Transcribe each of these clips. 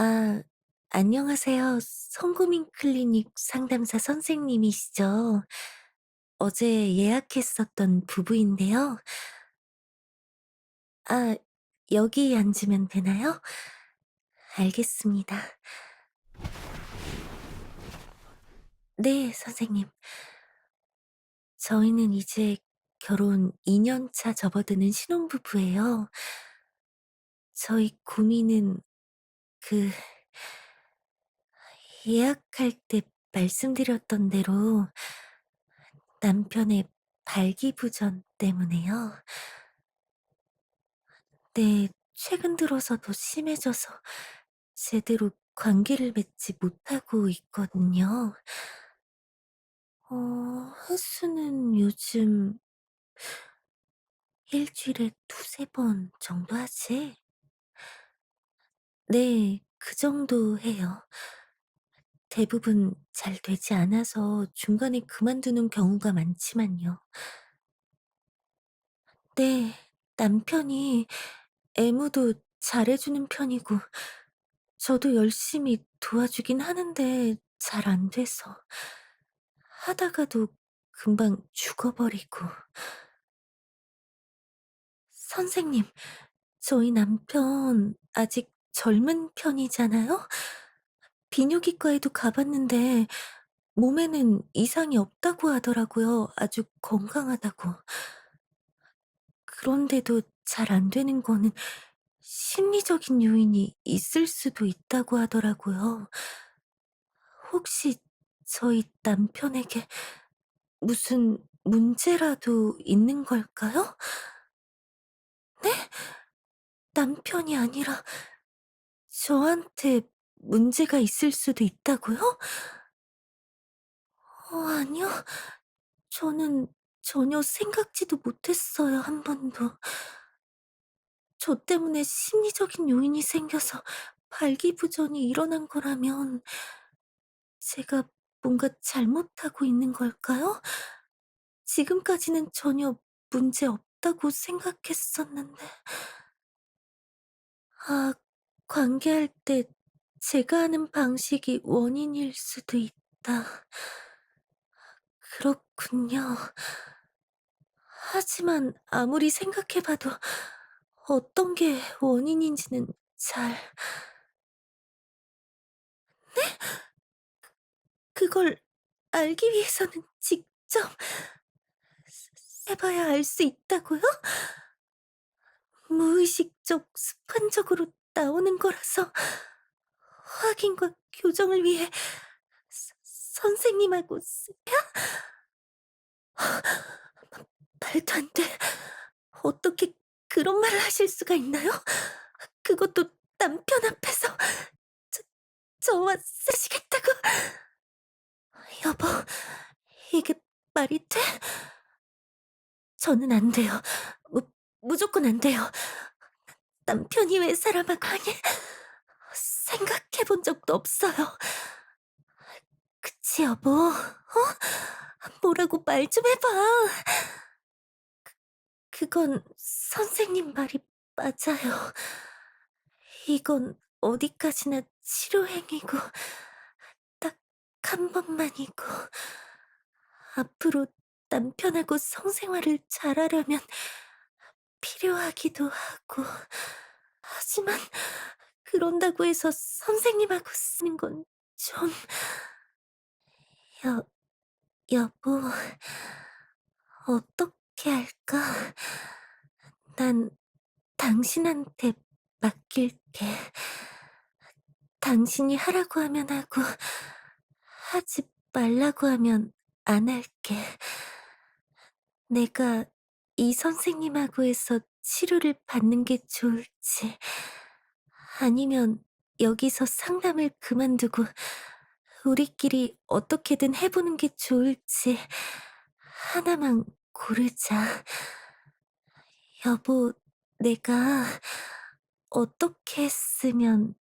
아, 안녕하세요. 성구민 클리닉 상담사 선생님이시죠? 어제 예약했었던 부부인데요. 아, 여기 앉으면 되나요? 알겠습니다. 네, 선생님. 저희는 이제 결혼 2년 차 접어드는 신혼부부예요. 저희 고민은 그 예약할 때 말씀드렸던 대로 남편의 발기부전 때문에요. 네, 최근 들어서 더 심해져서 제대로 관계를 맺지 못하고 있거든요. 어, 횟수는 요즘 일주일에 두세 번 정도 하지? 네, 그 정도 해요. 대부분 잘 되지 않아서 중간에 그만두는 경우가 많지만요. 네, 남편이 애무도 잘해주는 편이고, 저도 열심히 도와주긴 하는데 잘 안 돼서. 하다가도 금방 죽어버리고. 선생님, 저희 남편 아직 젊은 편이잖아요? 비뇨기과에도 가봤는데 몸에는 이상이 없다고 하더라고요. 아주 건강하다고. 그런데도 잘 안 되는 거는 심리적인 요인이 있을 수도 있다고 하더라고요. 혹시 저희 남편에게 무슨 문제라도 있는 걸까요? 네? 남편이 아니라 저한테 문제가 있을 수도 있다고요? 어, 아니요. 저는 전혀 생각지도 못했어요, 한 번도. 저 때문에 심리적인 요인이 생겨서 발기부전이 일어난 거라면 제가 뭔가 잘못하고 있는 걸까요? 지금까지는 전혀 문제 없다고 생각했었는데. 아, 관계할 때 제가 하는 방식이 원인일 수도 있다. 그렇군요. 하지만 아무리 생각해봐도 어떤 게 원인인지는 잘... 네? 그걸 알기 위해서는 직접 해봐야 알 수 있다고요? 무의식적, 습관적으로 나오는 거라서 확인과 교정을 위해 서- 선생님하고 쓰야? 말도 안 돼. 어떻게 그런 말을 하실 수가 있나요? 그것도 남편 앞에서 저, 저와 쓰시겠다고? 여보, 이게 말이 돼? 저는 안 돼요. 무, 무조건 안 돼요. 남편이 왜 사람하고 하니? 생각해 본 적도 없어요. 그치, 여보? 어? 뭐라고 말 좀 해봐. 그, 그건 선생님 말이 맞아요. 이건 어디까지나 치료행위고, 딱 한 번만이고, 앞으로 남편하고 성생활을 잘하려면 필요하기도 하고, 하지만 그런다고 해서 선생님하고 쓰는 건 좀... 여, 여보, 어떻게? 난 당신한테 맡길게. 당신이 하라고 하면 하고, 하지 말라고 하면 안 할게. 내가 이 선생님하고 해서 치료를 받는 게 좋을지, 아니면 여기서 상담을 그만두고 우리끼리 어떻게든 해보는 게 좋을지 하나만 고르자. 여보, 내가 어떻게 했으면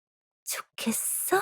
좋겠어?